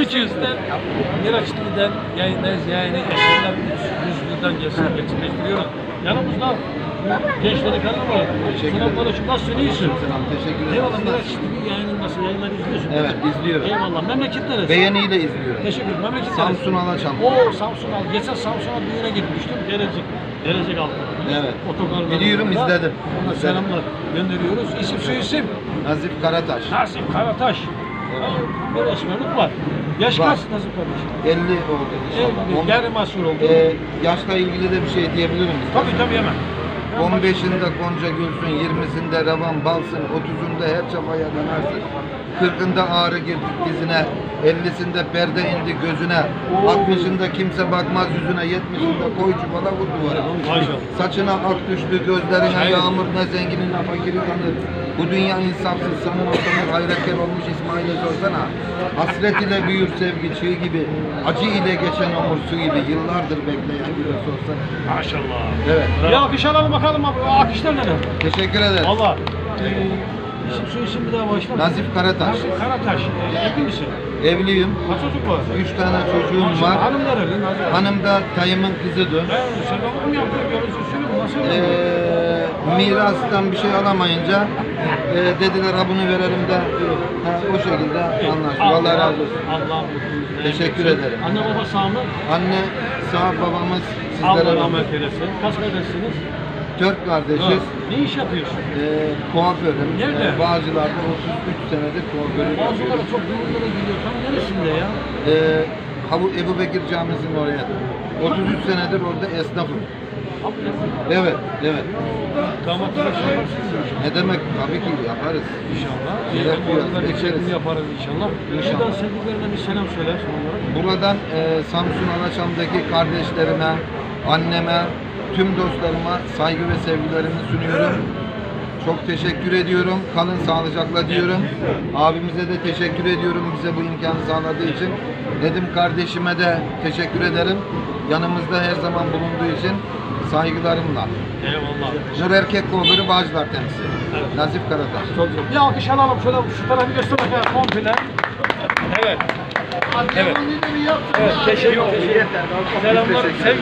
300'den Miraç TV'den yayındayız. Yayını eserler 300'lüden gelsin gerçekleştiriyoruz. Yanımızda genç delikanlı var. Selam kardeşim nasılsın? İyisin? Selam, teşekkür ederim. Eyvallah Miraç TV yayının nasıl? Yayınları izliyorsun. Evet, izliyorum. Eyvallah. Memleket neresi? Beğeniyle izliyorum. Teşekkür ederim. Memleket Samsun neresi? Alaçam. Oo Samsun al. Geçen Samsun'a düğüne gitmiştim. Gelecek. Gelecek altı. Evet. Otogarda. Biliyorum, izledim. Ona selamlar gönderiyoruz. İsim soy isim. Nazif Karataş. Nasip Karataş. Evet. Bir esmerlik var. Yaş kaç Nasip kardeşim? 50 oldu inşallah. On- Geri mahsur oldu. Ee, yaşla ilgili de bir şey diyebilir miyiz? tabii tabii hemen. 15'inde Gonca Gülsün, 20'sinde Ravan Balsın, 30'unda her çabaya dönersin. 40'ında ağrı girdi dizine, 50'sinde perde indi gözüne, 60'ında kimse bakmaz yüzüne, 70'inde koy çuvala vur duvara. Saçına ak düştü, gözlerine yağmur, ne zenginin ne fakiri tanır. Bu dünya insafsız, sanır ortamı hayretker olmuş İsmail'e sorsana. Hasret ile büyür sevgi çığ gibi, acı ile geçen ömür su gibi, yıllardır bekleyen biri sorsana. Maşallah. Evet. Bir alkış alalım bakalım abi. Alkışlar neler? Teşekkür ederim. Valla. Ee, isim soy isim bir daha başla. Nazif Karataş. Nasip Karataş. Ee, evli misin? Evliyim. Kaç çocuk var? Üç tane çocuğum Maşallah. var. Hanım nereli? Nazif? Hanım da dayımın kızıdır. Ee, sen mı yaptın? Görüntüsü söyle. Nasıl Ee, mirastan bir şey alamayınca e, dediler ha bunu verelim de ha, o şekilde anlaştık. Allah razı olsun. Allah Teşekkür ederim. Anne baba sağ mı? Anne sağ babamız Allah sizlere rahmet eylesin. Kaç kardeşsiniz? Dört kardeşiz. Ne iş yapıyorsun? Ee, kuaförüm. Nerede? Ee, Bağcılar'da 33 senedir kuaförüm. Bazıları çok duyumlara gidiyor. Tam neresinde ya? Ee, Habu Ebu Bekir Camisi'nin oraya. 33 senedir orada esnafım. Evet, evet. Damatlık şey yaparsınız. Ne demek? Tabii ki yaparız. İnşallah. Şeref duyarız, çekim yaparız inşallah. İnşallah. Buradan sevdiklerine bir selam söyle son olarak. Buradan e, Samsun Alaçam'daki kardeşlerime, anneme, tüm dostlarıma saygı ve sevgilerimi sunuyorum. Çok teşekkür ediyorum. Kalın sağlıcakla diyorum. Abimize de teşekkür ediyorum bize bu imkanı sağladığı için. Nedim kardeşime de teşekkür ederim. Yanımızda her zaman bulunduğu için saygılarımla. Eyvallah. Nur Erkek Kuaförü Bağcılar temsili. Evet. Nazif Karataş. Çok güzel. Bir alkış alalım şöyle şu tarafı göster bakayım komple. Evet. Evet. Evet, teşekkür ederim. Selamlar.